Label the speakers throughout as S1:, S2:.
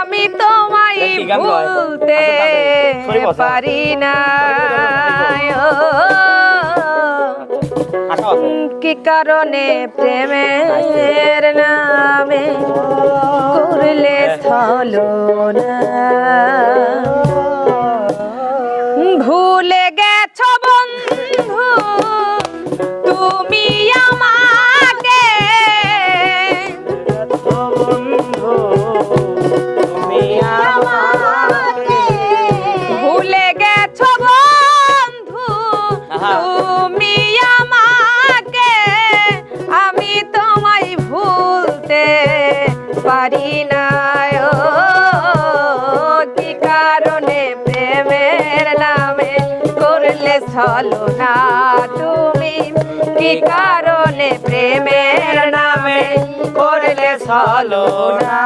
S1: আমি তোমায় ভুলতে পারি না। কি কারণে প্রেমের নামে করলে থলো না? করলে প্রেমের নামে করলে ছলো না তুমি। কি কারণে প্রেমের নামে করলে ছলো না?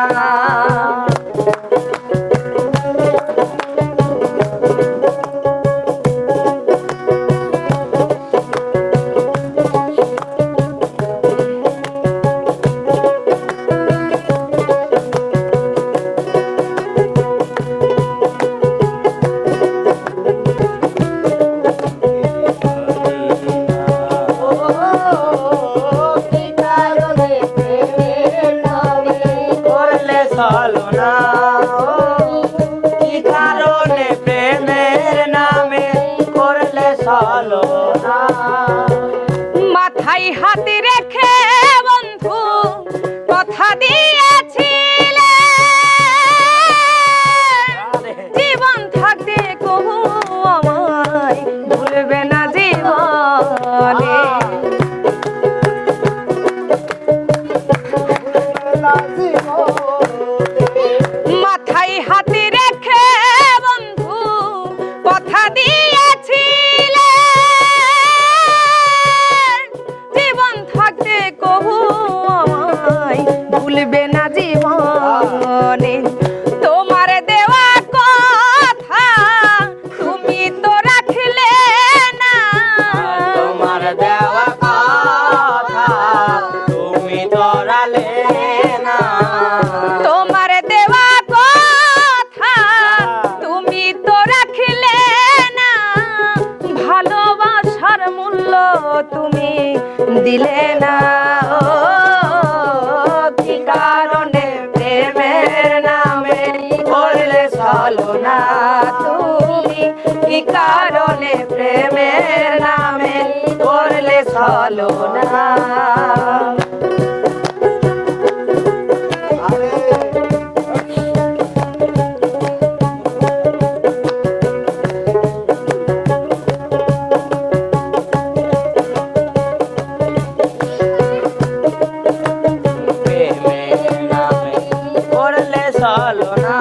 S1: মাথায় হাতে রেখে বন্ধু কথা দিয়েছিলে। জীবন থাকতে কহু আমায় ভুলবে না জীবনে। ভুলবে না জীবন। কি কারণে প্রেমের নামে করলে চলো না। করলে চলো না।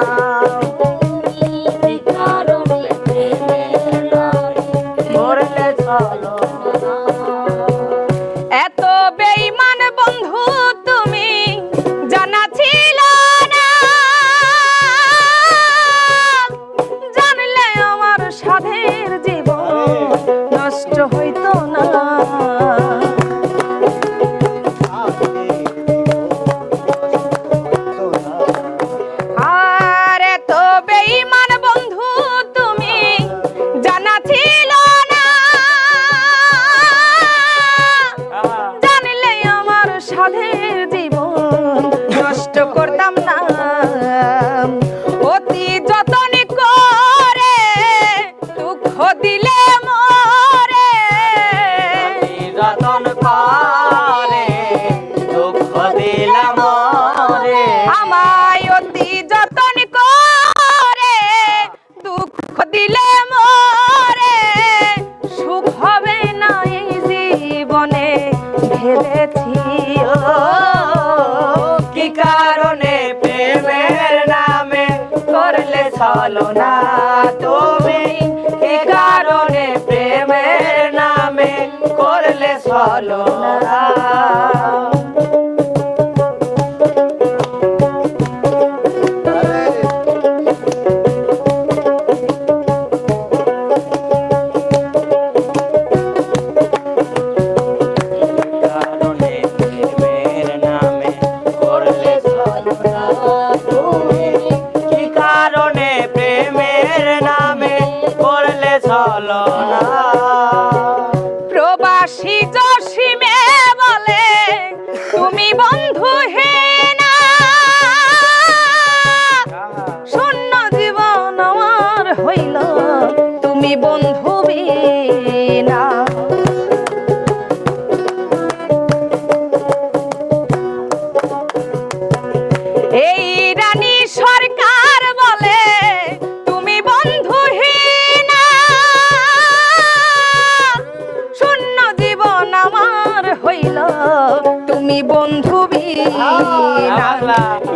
S2: বলো না
S1: তুমি
S2: কি কারণে প্রেমের নামে করলে সলো না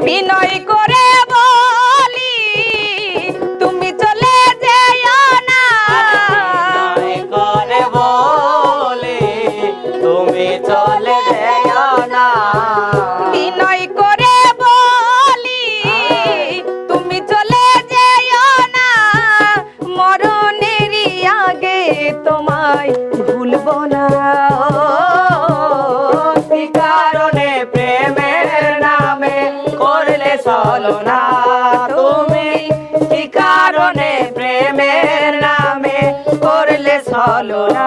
S2: বিনয় করে বল।
S1: বলো না
S2: তুমি
S1: কি কারণে প্রেমের নামে করলে চলো না?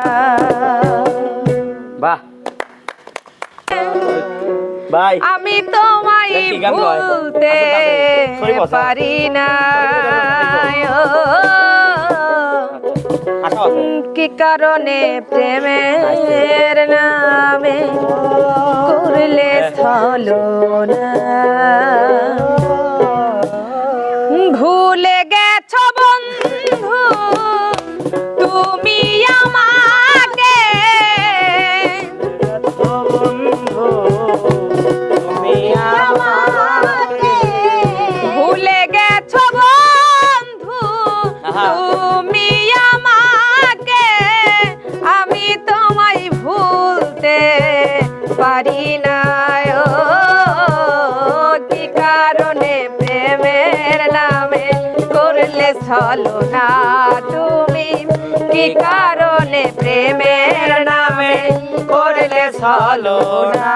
S2: ভাই আমি তোমায় ভুলতে পারি না।
S1: কি কারণে প্রেমের নামে করলে ছলো না? প্রেমের নামে করলে
S2: ছলো না তুমি? কি কারণে প্রেমের নামে করলে
S1: ছলো না?